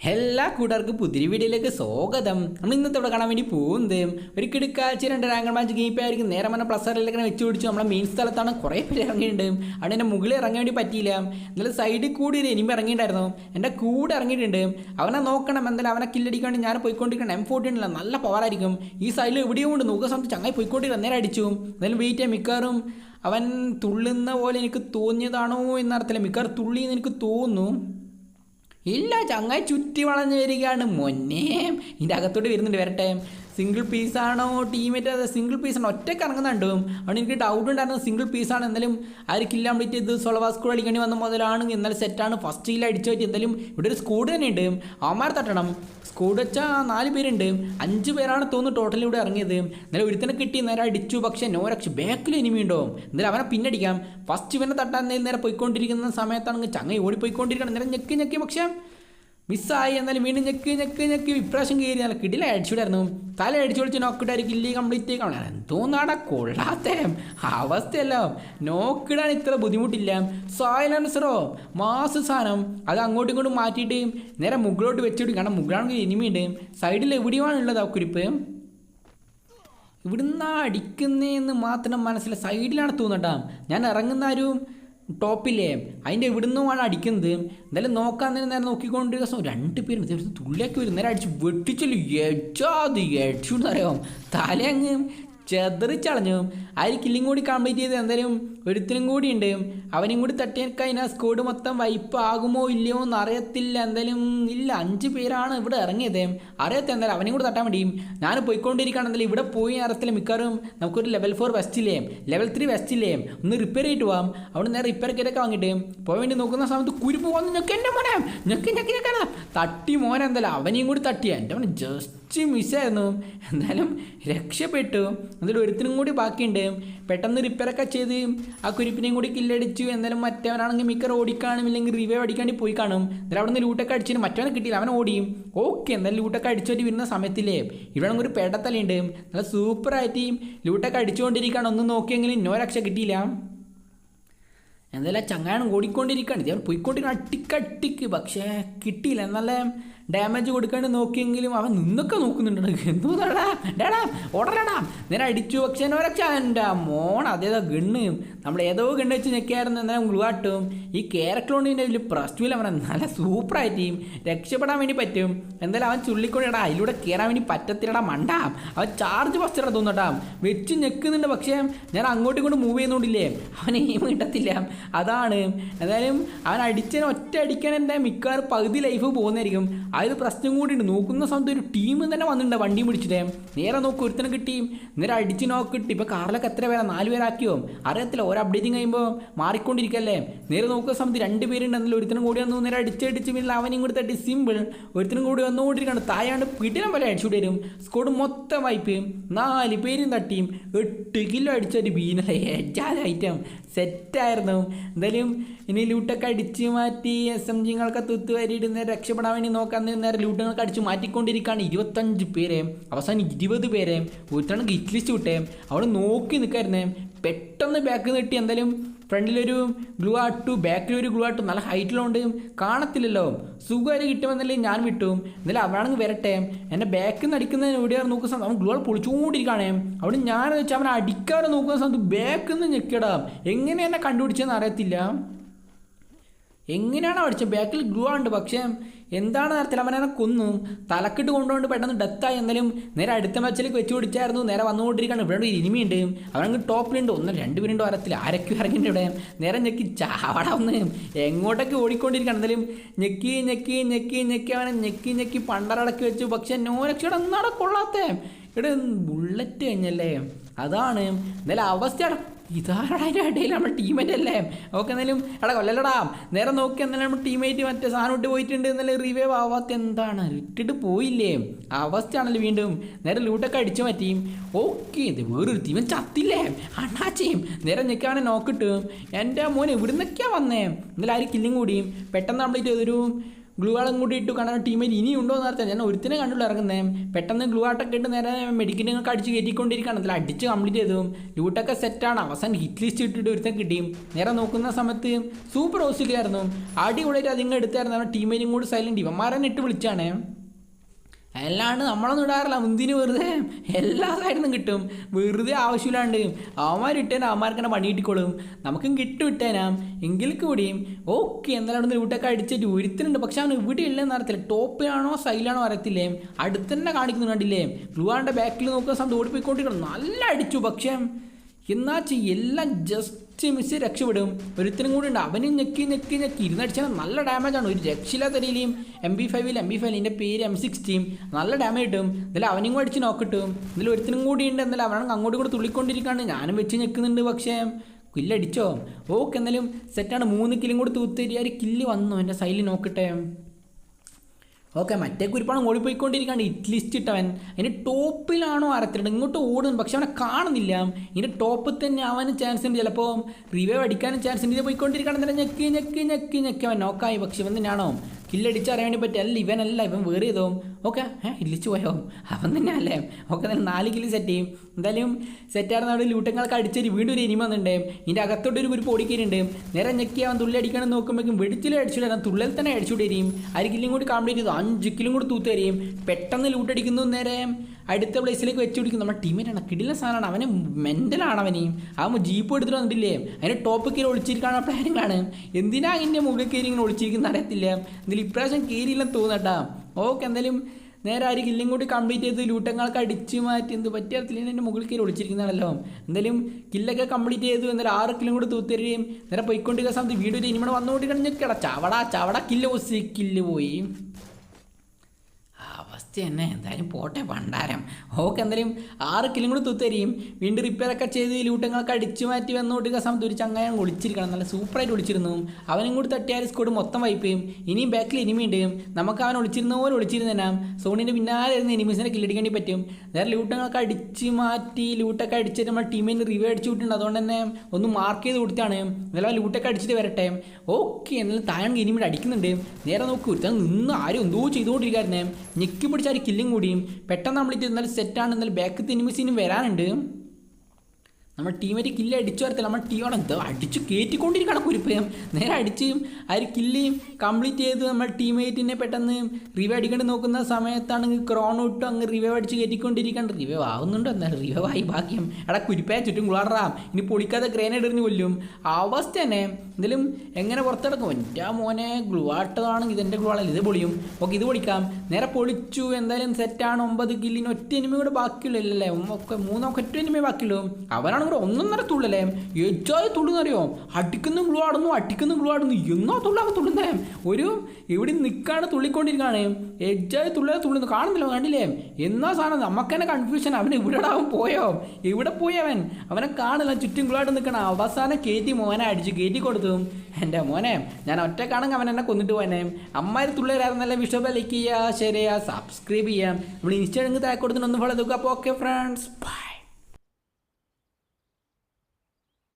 എല്ലാ കൂട്ടുകാർക്കും പുതിരി വീഡിയോയിലേക്ക് സ്വാഗതം. നമ്മൾ ഇന്നത്തെ ഇവിടെ കാണാൻ വേണ്ടി പോകുന്നത് ഒരു കിടക്കാഴ്ച രണ്ട് റാങ്കർ മാച്ച് ഗെയിം ആയിരിക്കും. നേരെ പ്ലസ് ആറിലേക്ക് വെച്ച് പിടിച്ചു. നമ്മളെ മെയിൻ സ്ഥലത്താണ് കുറേ പേര് ഇറങ്ങിയിട്ടുണ്ട്. അവിടെ എന്റെ മുകളിൽ ഇറങ്ങാൻ വേണ്ടി പറ്റിയില്ല. എന്നാലും സൈഡിൽ കൂടി ഒരു എനിമ ഇറങ്ങിയിട്ടുണ്ടായിരുന്നു. എന്റെ കൂടെ ഇറങ്ങിയിട്ടുണ്ട്. അവനെ നോക്കണം. എന്തായാലും അവനെ കില്ലടിക്കാൻ വേണ്ടി ഞാൻ പോയിക്കൊണ്ടിരിക്കണം എം ഫോർട്ടി ഉണ്ടല്ലോ നല്ല പവറായിരിക്കും ഈ സൈഡിൽ എവിടെയും കൊണ്ട് നോക്കുക സമയത്ത് ചങ്ങായി പോയിക്കൊണ്ടിരിക്കണം നേരെ അടിച്ചു. എന്തായാലും വെയിറ്റ് ചെയ്യാം മിക്കവാറും അവൻ തുള്ളുന്ന പോലെ എനിക്ക് തോന്നിയതാണോ എന്നറിയത്തില്ല. മിക്കവാറും തുള്ളി എന്ന് എനിക്ക് തോന്നുന്നു ഇല്ല ചങ്ങായി ചുറ്റി വളഞ്ഞു വരികയാണ്. മൊന്നേ ഇതിന്റെ അകത്തോട്ട് വരുന്നുണ്ട് വരട്ടെ. സിംഗിൾ പീസാണോ ടീമേറ്റ് അത് സിംഗിൾ പീസാണോ ഒറ്റയ്ക്ക് ഇറങ്ങുന്നുണ്ട്. അതുകൊണ്ട് എനിക്ക് ഡൗട്ട് ഉണ്ടായിരുന്നു. സിംഗിൾ പീസാണ് എന്തായാലും ആ ഒരു കില്ല ചെയ്ത് സോളവാ സ്കൂൾ കളിക്കേണ്ടി വന്ന മുതലാണ്. എന്നാലും സെറ്റാണ് ഫസ്റ്റ് കില്ല അടിച്ചു പറ്റി. എന്തായാലും ഇവിടെ ഒരു സ്കൂഡ് തന്നെ ഉണ്ട്. അവന്മാർ തട്ടണം. സ്കൂഡ് വെച്ചാൽ നാല് പേരുണ്ട്. അഞ്ച് പേരാണ് തോന്നുന്നു ടോട്ടൽ ഇവിടെ ഇറങ്ങിയത്. എന്നാലും ഒരുത്തനെ കിട്ടി. നേരെ അടിച്ചു. പക്ഷേ നോ രക്ഷ ബാക്കിൽ എനിമി ഉണ്ടോ എന്തായാലും അവനെ പിന്നടിക്കാം. ഫസ്റ്റ് ഇവനെ തട്ടാൻ നേരെ പോയിക്കൊണ്ടിരിക്കുന്ന സമയത്താണെങ്കിൽ ചങ്ങ ഓടിപ്പോയിക്കൊണ്ടിരിക്കണം നേരെ ഞെക്കി ഞെക്കി. പക്ഷേ മിസ്സായി. എന്നാലും വീണ്ടും ഞെക്ക് ഞെക്ക് ഞെക്ക്. ഇപ്രാവശ്യം കയറി നല്ല കിടില അടിച്ചുവിടായിരുന്നു തല അടിച്ചു വിളിച്ച് നോക്കിട്ടായിരിക്കും കില്ലി കംപ്ലീറ്റ് കാണാൻ എന്തോന്നാടാ കൊള്ളാത്ത. അവസ്ഥയല്ല. നോക്കിടാൻ ഇത്ര ബുദ്ധിമുട്ടില്ല. സൈലൻസറോ മാസ് സാധനം. അത് അങ്ങോട്ടും ഇങ്ങോട്ടും മാറ്റിയിട്ട് നേരെ മുകളിലോട്ട് വെച്ചിട്ട് കാരണം മുകളാണെങ്കിൽ ഇനിമിയുണ്ട് സൈഡിൽ എവിടെയാണ് ഉള്ളത് ആ കുരിപ്പ്? ഇവിടുന്ന് അടിക്കുന്നതെന്ന് മാത്രം മനസ്സിലായി സൈഡിലാണ് തോന്നട്ടാ ഞാൻ ഇറങ്ങുന്ന ഒരു ടോപ്പില്ലേ അതിന്റെ ഇവിടുന്നുമാണ് അടിക്കുന്നത്. എന്തായാലും നോക്കാൻ തന്നെ നേരെ നോക്കിക്കൊണ്ടിരിക്കുന്ന സമയം രണ്ട് പേരും തുള്ളിയൊക്കെ വരും നേരെ അടിച്ച് വെട്ടിച്ചല്ലോ. എച്ചാത് എച്ചു അറിയാം തലയങ്ങ് ചെതറിച്ചളഞ്ഞു ആ അതിൽ കില്ലിങ് കൂടി കംപ്ലീറ്റ് ചെയ്ത് എന്തായാലും ഒരുത്തിനും കൂടി ഉണ്ട്. അവനും കൂടി തട്ടിയക്കഴിഞ്ഞാൽ സ്കോഡ് മൊത്തം വൈപ്പ് ആകുമോ ഇല്ലയോ എന്ന് അറിയത്തില്ല. എന്തായാലും ഇല്ല അഞ്ച് പേരാണ് ഇവിടെ ഇറങ്ങിയത്. അറിയാത്ത എന്തായാലും അവനും കൂടി തട്ടാൻ വേണ്ടിയും. ഞാൻ പോയിക്കൊണ്ടിരിക്കുകയാണ് എന്തായാലും ഇവിടെ പോയി നേരത്തിൽ മിക്കവാറും നമുക്കൊരു ലെവൽ ഫോർ വെസ്റ്റ് ഇല്ലേ? ലെവൽ ത്രീ വെസ്റ്റ് ഇല്ലേ? ഒന്ന് റിപ്പയർ ചെയ്തിട്ട് പോവാം. അവിടെ നേരെ റിപ്പയർ കിറ്റൊക്കെ വാങ്ങിയിട്ട് പോകാൻ വേണ്ടി നോക്കുന്ന സമയത്ത് കുരുപ്പ് വന്ന് ഞെക്ക് എന്റെ മോനെ ഞെക്ക് ഞെക്ക് ഞെക്കാണ് തട്ടി മോനെ എന്തായാലും അവനെയും കൂടി തട്ടിയ എന്റെ മോനെ ജസ്റ്റ് മിസ്സായിരുന്നു എന്തായാലും രക്ഷപ്പെട്ടു. എന്നിട്ട് ഒരുത്തിനും കൂടി ബാക്കിയുണ്ട്. പെട്ടെന്ന് റിപ്പയറൊക്കെ ചെയ്ത് ആ കുരിപ്പിനെയും കൂടി കില്ലടിച്ചു. എന്തായാലും മറ്റവനാണെങ്കിൽ മിക്കർ ഓടിക്കാണും ഇല്ലെങ്കിൽ റിവൈവ് അടിക്കാണ്ടി പോയി കാണും. എന്നാലും അവിടെ നിന്ന് ലൂട്ടൊക്കെ അടിച്ചിട്ട് മറ്റവനെ കിട്ടിയില്ല അവൻ ഓടിയും. ഓക്കെ എന്തായാലും ലൂട്ടൊക്കെ അടിച്ചോട്ട് വരുന്ന സമയത്തില്ലേ? ഇവിടെ ഒരു പേടത്തലുണ്ട്. നല്ല സൂപ്പറായിട്ട് ലൂട്ടൊക്കെ അടിച്ചുകൊണ്ടിരിക്കുകയാണ്. ഒന്നും നോക്കിയെങ്കിലും നോ രക്ഷ കിട്ടിയില്ല. എന്തായാലും ചങ്ങാനം ഓടിക്കൊണ്ടിരിക്കുകയാണ്. ഇതേ പോയിക്കൊണ്ടിരിക്കണം അട്ടിക്കട്ടിക്ക് പക്ഷേ കിട്ടിയില്ല. നല്ല ഡാമേജ് കൊടുക്കാണ്ട് നോക്കിയെങ്കിലും അവൻ നിന്നൊക്കെ നോക്കുന്നുണ്ട്. എന്തോ ഡാടാ ഓടലടാ. നേരെ അടിച്ചു പക്ഷേ ഒരക്ഷ മോൺ അതേതാ ഗണ്ണ്? നമ്മൾ ഏതോ ഗണ്ണ് വെച്ച് ഞെക്കിയായിരുന്നു. എന്നാലും ഉൾവാട്ടും ഈ ക്യാരക്ടറുകൊണ്ടിന്റെ വലിയ പ്രശ്നമില്ല അവനെ നല്ല സൂപ്പറായിട്ട് രക്ഷപ്പെടാൻ വേണ്ടി പറ്റും. എന്തായാലും അവൻ ചുള്ളിക്കൊണ്ടിടാ. അതിലൂടെ കയറാൻ വേണ്ടി പറ്റത്തില്ലടാ മണ്ടാം. അവൻ ചാർജ് ഫസ്റ്റ് തോന്നട്ടാ വെച്ച് ഞെക്കുന്നുണ്ട് പക്ഷേ ഞാൻ അങ്ങോട്ടും ഇങ്ങോട്ട് മൂവ് ചെയ്യുന്നോണ്ടില്ലേ? അവൻ എയിം കിട്ടത്തില്ല. അതാണ്. എന്തായാലും അവൻ അടിച്ചതിന് ഒറ്റ അടിക്കാൻ എന്റെ മിക്കവാറും പകുതി ലൈഫ് പോകുന്നതായിരിക്കും. അതൊരു പ്രശ്നം കൂടിയുണ്ട്. നോക്കുന്ന സമയത്ത് ഒരു ടീം തന്നെ വന്നിട്ടുണ്ട് വണ്ടി പിടിച്ചിട്ടേ. നേരെ നോക്കി ഒരുത്തനെ കിട്ടി നേരെ അടിച്ച് നോക്ക് കിട്ടി ഇപ്പം കാറിലൊക്കെ എത്ര പേരാ? നാല് പേരാക്കിയോ? അറിയത്തില്ല. ഓരോ അപ്ഡേറ്റിംഗ് കഴിയുമ്പോൾ മാറിക്കൊണ്ടിരിക്കല്ലേ? നേരെ നോക്കുന്ന സമയത്ത് രണ്ട് പേരുണ്ട്. എന്നാലും ഒരുത്തനും കൂടി വന്നു. നേരെ അടിച്ചടിച്ച് പിന്നെ അവനെയും കൂടി തട്ടി സിമ്പിൾ ഒരുത്തനും കൂടി വന്നുകൊണ്ടിരിക്കുകയാണ്. തായാണ്ട് പിടിനം പോലെ അടിച്ചുകൂടി വരും സ്കോഡ് മൊത്തം വൈപ്പ് നാല് പേരും തട്ടിയും. എട്ട് കിലോ അടിച്ചൊരു ബീനല്ലേ ഏജാത ഐറ്റം സെറ്റായിരുന്നു എന്തായാലും ഇനി ലൂട്ടൊക്കെ അടിച്ച് മാറ്റി എസ് എം ജിങ്ങളൊക്കെ തുത്തുവരിയിട്ട് രക്ഷപ്പെടാൻ വേണ്ടി നോക്കാൻ നേരെ ലൂട്ടുകളൊക്കെ അടിച്ച് മാറ്റിക്കൊണ്ടിരിക്കുകയാണ് ഇരുപത്തഞ്ച് പേരെ അവസാനം ഇരുപത് പേരെ ഒരുത്തണക്ക് ഇറ്റ്ലിസ്റ്റ് വിട്ടേ. അവിടെ നോക്കി നിൽക്കായിരുന്നേ പെട്ടെന്ന് ബാക്ക് നീട്ടി എന്തായാലും ഫ്രണ്ടിലൊരു ഗ്ലൂ ആട്ടു ബാക്കിലൊരു ഗ്ലൂ ആട്ടു നല്ല ഹൈറ്റിലുണ്ട് കാണത്തില്ലല്ലോ. സുഖമായിട്ട് കിട്ടുമെന്നല്ലേ ഞാൻ വിട്ടു. എന്നാലും അവനാണെങ്കിൽ വരട്ടെ. എന്റെ ബാക്കിൽ നിന്ന് അടിക്കുന്നതിന് എവിടെയാണ് നോക്കുന്ന സമയത്ത്? അവൻ ഗ്ലൂ ആൾ പൊളിച്ചുകൊണ്ടിരിക്കുകയാണേ അവിടെ ഞാൻ വെച്ചാൽ അവൻ അടിക്കാതെ നോക്കുന്ന സമയത്ത് ബാക്കിൽ നിന്ന് ഞെക്കിടാം എങ്ങനെ എന്നെ കണ്ടുപിടിച്ചതെന്ന് അറിയത്തില്ല. എങ്ങനെയാണ് അടിച്ചത്? ബാക്കിൽ ഗ്ലൂ ഉണ്ട്. പക്ഷേ എന്താണ് നേരത്തിൽ അവനെ കൊന്നു. തലക്കിട്ട് കൊണ്ടുകൊണ്ട് പെട്ടെന്ന് ഡെത്തായി എന്നാലും നേരെ അടുത്ത മാച്ചിലേക്ക് വെച്ച് പിടിച്ചായിരുന്നു. നേരെ വന്നുകൊണ്ടിരിക്കുകയാണ്. ഇവിടെ ഒരു ഇനിമിയുണ്ട്. അവനങ്ങ് ടോപ്പിലുണ്ട് ഒന്ന് രണ്ട് മിനിറ്റ് വരത്തില്ല ആരൊക്കെ ഇറങ്ങിയിട്ട് ഇവിടെ. നേരെ ഞെക്കി ചാവട ഒന്ന് എങ്ങോട്ടൊക്കെ ഓടിക്കൊണ്ടിരിക്കുകയാണ്. എന്തായാലും ഞെക്കി ഞെക്കി ഞെക്കി ഞെക്കി അവനെ ഞെക്കി ഞെക്കി പണ്ടറടക്കി വെച്ചു. പക്ഷെ നോ രക്ഷയുടെ ഒന്നാടെ ഇവിടെ ബുള്ളറ്റ് കഴിഞ്ഞല്ലേ? അതാണ്. എന്തായാലും അവസ്ഥയാണ് അതിന്റെ ഇടയിൽ നമ്മുടെ ടീമേറ്റ് അല്ലേ ഓക്കെ എന്നാലും എടാ കൊല്ലല്ലടാ. നേരെ നോക്കി എന്നാലും നമ്മുടെ ടീമേറ്റ് മറ്റേ സാധനം ഇട്ട് പോയിട്ടുണ്ട്. എന്നാലും റിവൈവ് ആവാത്ത എന്താണ്? ഇട്ടിട്ട് പോയില്ലേ? അവസ്ഥയാണല്ലോ വീണ്ടും. നേരെ ലൂട്ടൊക്കെ അടിച്ചു മാറ്റി. ഓക്കെ ഇത് വേറൊരു ടീമൻ ചത്തില്ലേ? അണ്ണാച്ചയും നേരെ നിൽക്കാനെ നോക്കിട്ട് എന്റെ മോനെ ഇവിടുന്നൊക്കെയാണ് വന്നേ? എന്നാലും ആരും കില്ലും കൂടിയും പെട്ടെന്ന് കംപ്ലീറ്റ് ചെയ്തൊരു ഗ്ലൂ കൂടി ഇട്ടു കാണാൻ ടീമിൽ ഇനി ഉണ്ടോ എന്ന് അറിയാം ഞാൻ ഒരുത്തിനെ കണ്ടുള്ളൂ ഇറങ്ങുന്നേ. പെട്ടെന്ന് ഗ്ലൂ ആട്ടൊക്കെ ഇട്ട് നേരെ മെഡിക്കലൊക്കെ അടിച്ച് കയറ്റിക്കൊണ്ടിരിക്കുകയാണ്. അതിൽ അടിച്ച് കംപ്ലീറ്റ് ചെയ്തു ലൂട്ടൊക്കെ സെറ്റാണ് അവസാനം ഹിറ്റ് ലിസ്റ്റ് ഇട്ടിട്ട് ഒരുത്തൻ കിട്ടിയും. നേരെ നോക്കുന്ന സമയത്ത് സൂപ്പർ ഹൗസിലായിരുന്നു അടിപൊളിയായിട്ട് അതിങ്ങ് എടുത്തായിരുന്നു. ടീമിലും കൂടി സൈലന്റ് ഇവന്മാരെന്നെ ഇട്ട് വിളിച്ചാണ്. അല്ലാണ്ട് നമ്മളൊന്നും ഇടാറില്ല മുന്തിന് വെറുതെ എല്ലാ സൈഡിൽ കിട്ടും. വെറുതെ ആവശ്യമില്ലാണ്ട്. അവന്മാർ ഇട്ടേനാ അവന്മാർക്ക് തന്നെ പണി കിട്ടിക്കോളും. നമുക്കും കിട്ടും ഇട്ടേനാ. എങ്കിൽ കൂടിയും ഓക്കെ എന്തായാലും അവിടെ വീട്ടൊക്കെ അടിച്ചിട്ട് ഒരുത്തിനുണ്ട്. പക്ഷെ അവന് ഇവിടെ ഇല്ലെന്ന് അറിയത്തില്ല. ടോപ്പിലാണോ സൈഡിലാണോ അറിയത്തില്ലേ? അടുത്ത് തന്നെ കാണിക്കുന്നു കണ്ടില്ലേ? ഗ്ലൂവാന്റെ ബാക്കിൽ നോക്കുന്ന സമയത്ത് ഓടിപ്പോയിക്കൊണ്ടിരിക്കണം നല്ല അടിച്ചു പക്ഷേ എന്നാച്ച് എല്ലാം ജസ്റ്റ് മിസ് രക്ഷപ്പെടും. ഒരുത്തനും കൂടി ഉണ്ട്. അവനും ഞെക്കി ഞെക്കി ഞെക്കി. ഇരുന്നടിച്ചാൽ നല്ല ഡാമേജാണ് ഒരു രക്ഷയില്ലാത്ത രീതിയിലും എം ബി ഫൈവിൽ എം ബി ഫൈവിൽ എന്റെ പേര് എം സിക്സ്റ്റീം നല്ല ഡാമേജ് കിട്ടും. ഇതിൽ അവനും കൂടി അടിച്ച് നോക്കിട്ടും ഇതിൽ ഒരുത്തനും കൂടി ഉണ്ട്. എന്നാലും അവനാണെങ്കിൽ അങ്ങോട്ട് കൂടി തുള്ളിക്കൊണ്ടിരിക്കുകയാണ് ഞാനും വെച്ച് ഞെക്കുന്നുണ്ട് പക്ഷേ കില്ലടിച്ചോ? ഓക്കെ എന്നാലും സെറ്റാണ് മൂന്ന് കില്ലും കൂടി തൂത്തേരി ആ ഒരു കില്ല് വന്നു. എന്റെ സൈഡിൽ നോക്കട്ടെ ഓക്കെ മറ്റേ കുരിപ്പാണ് ഓടിപ്പോയിക്കൊണ്ടിരിക്കുകയാണ് ഇറ്റ്ലിസ്റ്റ് ഇട്ടവൻ. അതിന്റെ ടോപ്പിലാണോ അറിയത്തില്ല ഇങ്ങോട്ട് ഓടുന്നു. പക്ഷെ അവനെ കാണുന്നില്ല. ഇതിന്റെ ടോപ്പിൽ തന്നെ അവന് ചാൻസ് ഉണ്ട് ചിലപ്പോൾ റിവൈവ് അടിക്കാനും ചാൻസ് ഉണ്ട്. ഇത് പോയിക്കൊണ്ടിരിക്കുകയാണ് തന്നെ ഞെക്കി ഞെക്കി ഞെക്കി ഞെക്കി അവൻ നോക്കായി പക്ഷെ ഇവൻ തന്നെയാണോ? കില്ലടിച്ച് അറിയാൻ പറ്റും അല്ല ഇവനല്ല ഇവൻ വേറെ ചെയ്തോ ഓക്കെ ഏഹ് ഇല്ലിച്ചു പോയോ? അവൻ തന്നെ അല്ലേ? ഓക്കെ തന്നെ നാല് കില്ല് സെറ്റ് ചെയ്യും. എന്തായാലും സെറ്റായിരുന്ന അവിടെ ലൂട്ടങ്ങളൊക്കെ അടിച്ചൊരു വീണ്ടും ഒരു ഇനിമ വന്നിട്ടുണ്ട്. ഇതിന്റെ അകത്തോട്ടൊരു ഒരു ഓടിക്കലുണ്ട് നേരെ ഞെക്കി അവൻ തുള്ളി അടിക്കണം നോക്കുമ്പോഴേക്കും വെടിച്ചിലും അടിച്ചില്ല തുള്ളൽ തന്നെ അടിച്ചുകൊണ്ട് തരും അര കില്ലും കൂടി കംപ്ലീറ്റ് ചെയ്തു. അഞ്ച് കില്ലും കൂടി തൂത്ത് തരികയും പെട്ടെന്ന് ലൂട്ടടിക്കുന്നു നേരെ അടുത്ത പ്ലേസിലേക്ക് വെച്ച് പിടിക്കും നമ്മുടെ ടീമേറ്റാണ് കിടില സാധനമാണ്. അവന് മെന്റലാണ് അവന്. അവൻ ജീപ്പ് എടുത്തിട്ട് വന്നിട്ടില്ലേ? അതിന് ടോപ്പ് കയറി ഒളിച്ചിരിക്കാനുള്ള പ്ലാനുകളാണ് എന്തിനാ അതിന്റെ മുകളിൽ കയറി ഇങ്ങനെ ഒളിച്ചിരിക്കുന്ന അറിയത്തില്ല. എന്തായാലും ഇപ്രാവശ്യം കീരില്ലെന്ന് തോന്നട്ടാ ഓക്കെ എന്തായാലും നേരെ ആര് കില്ലും കൂടി കംപ്ലീറ്റ് ചെയ്ത് ലൂട്ടങ്ങൾക്ക് അടിച്ച് മാറ്റി എന്ത് പറ്റിയ പറ്റിയത്തില്ല എന്റെ മുകളിൽ കയറി ഒളിച്ചിരിക്കുന്നതാണല്ലോ. എന്തായാലും കില്ലൊക്കെ കംപ്ലീറ്റ് ചെയ്തു എന്നാലും ആറ് കില്ലും കൂടി തൂത്തരുകയും നേരെ പോയിക്കൊണ്ടിരിക്കുന്ന സമയത്ത് വീഡിയോ ഇനിമടെ വന്നുകൊണ്ട് കിട ചവട ചവട കില്ല് പോയി കില്ല് പോയി. അവസ്ഥ തന്നെ എന്തായാലും പോട്ടെ പണ്ടാരം ഓക്കെ എന്തായാലും ആറ് കിലും കൂടി തുത്തരിയും. വീണ്ടും റിപ്പയർ ഒക്കെ ചെയ്ത് ലൂട്ടങ്ങളൊക്കെ അടിച്ചു മാറ്റി വന്നോട്ട് സമയത്ത് ഒരു ചങ്ങായം ഒളിച്ചിരിക്കണം. നല്ല സൂപ്പറായിട്ട് ഒളിച്ചിരുന്നു. അവനും കൂടി തട്ടിയാൽ സ്കോഡ് മൊത്തം വൈപ്പ് ചെയ്യും. ഇനിയും ബാക്കിൽ ഇനിമിയുണ്ട് നമുക്ക് അവൻ ഒളിച്ചിരുന്ന പോലെ ഒളിച്ചിരുന്നതിനാം സോണിന്റെ പിന്നാലെ ഇരുന്ന് എനിമീസിനെ കില്ലടിക്കേണ്ടി പറ്റും. നേരെ ലൂട്ടങ്ങളൊക്കെ അടിച്ച് മാറ്റി ലൂട്ടൊക്കെ അടിച്ചിട്ട് നമ്മുടെ ടീമിന് റിവ്യൂ അടിച്ചു വിട്ടിട്ടുണ്ട്. അതുകൊണ്ട് തന്നെ ഒന്ന് മാർക്ക് ചെയ്ത് കൊടുത്താണ്. എന്നാലും ലൂട്ടൊക്കെ അടിച്ചിട്ട് വരട്ടെ. ഓക്കെ എന്നാലും താഴെ ഇനിമിട്ട് അടിക്കുന്നുണ്ട്. നേരെ നോക്കൂ ഒരുത്തൻ നിന്ന് ആരും എന്തോ ചെയ്തുകൊണ്ടിരിക്കാറുണ്ട് ഞെക്കി കില്ലും കൂടിയും. പെട്ടെന്ന് നമ്മൾ ഇത് ഇന്നലെ സെറ്റാണ് ഇന്നലെ ബാക്ക് തിനിമിസിനും വരാനുണ്ട്. നമ്മൾ ടീമേറ്റ് കില്ല് അടിച്ചു വരത്തില്ല. നമ്മൾ ടീമാണ് എന്തോ അടിച്ച് കയറ്റിക്കൊണ്ടിരിക്കണം കുരിപ്പയം. നേരെ അടിച്ച് ആ ഒരു കംപ്ലീറ്റ് ചെയ്ത് നമ്മൾ ടീമേറ്റിനെ പെട്ടെന്ന് റിവൈവ് അടിക്കേണ്ടി നോക്കുന്ന സമയത്താണെങ്കിൽ ക്രോൺ ഇട്ടും അങ്ങ് റിവൈവ് അടിച്ച് കയറ്റിക്കൊണ്ടിരിക്കണം റിവൈവ് ആവുന്നുണ്ടോ എന്നാൽ റിവൈവ് ആയി ഭാഗ്യം. എടാ കുരിപ്പയ ചുറ്റും കുളറാം ഇനി പൊളിക്കാതെ ഗ്രേനേഡ് എറിഞ്ഞ് കൊല്ലും. അവസ്ഥ തന്നെ. എന്തായാലും എങ്ങനെ പുറത്തെടുക്കും എന്റെ മോനെ ഗ്ലൂ ആട്ടതാണെങ്കിൽ ഇതെന്റെ ഗ്ലൂ ആണല്ലോ. ഇത് പൊളിയും. ഓക്കെ ഇത് പൊളിക്കാം. നേരെ പൊളിച്ചു. എന്തായാലും സെറ്റാണ് ഒമ്പത് കില്ലിന് ഒറ്റ എനിമി കൂടെ ബാക്കിയുള്ളല്ലേ ഒക്കെ മൂന്നൊക്കെ ഒറ്റ എനിമി ബാക്കിയുള്ളൂ. അവനാണ് കൂടെ ഒന്നൊന്നര തുള്ളല്ലേ ഏറ്റവും തുള്ളുന്നറിയോ? അടിക്കുന്ന ഗ്ലൂ ആടുന്നു അടിക്കുന്ന ഗ്ലൂ എന്നോ തുള്ളാൻ തുള്ളുന്നേ? ഒരു ഇവിടെ നിൽക്കാണ് തുള്ളിക്കൊണ്ടിരിക്കുകയാണ് ഏറ്റവും തുള്ളേ തുള്ളുന്നു. കാണുന്നില്ല കണ്ടില്ലേ? എന്നാ സാധനം? നമുക്ക് തന്നെ കൺഫ്യൂഷൻ അവൻ ഇവിടെ അവൻ പോയോ? ഇവിടെ പോയി അവൻ? അവനെ കാണില്ല ചുറ്റും ഗ്ലൂ ആയിട്ട് നിൽക്കണം അവസാനം കയറ്റി മോനെ അടിച്ച് കയറ്റി കൊടുത്തു. എന്റെ മോനെ ഞാൻ ഒറ്റ ഒറ്റക്കാണെങ്കിൽ അവൻ എന്നെ കൊന്നിട്ട് പോനെ അമ്മാര് നല്ല വിഷയം ലൈക്ക് ചെയ്യുക ഷെയർ ചെയ്യുക സബ്സ്ക്രൈബ് ചെയ്യാം നമ്മൾ ഇൻസ്റ്റാഗ്രാമിൽ താഴെ കൊടുത്തിട്ട് ഒന്ന് ഫോളോ നോക്കുക അപ്പോൾ ഓക്കെ ഫ്രണ്ട്സ് ബൈ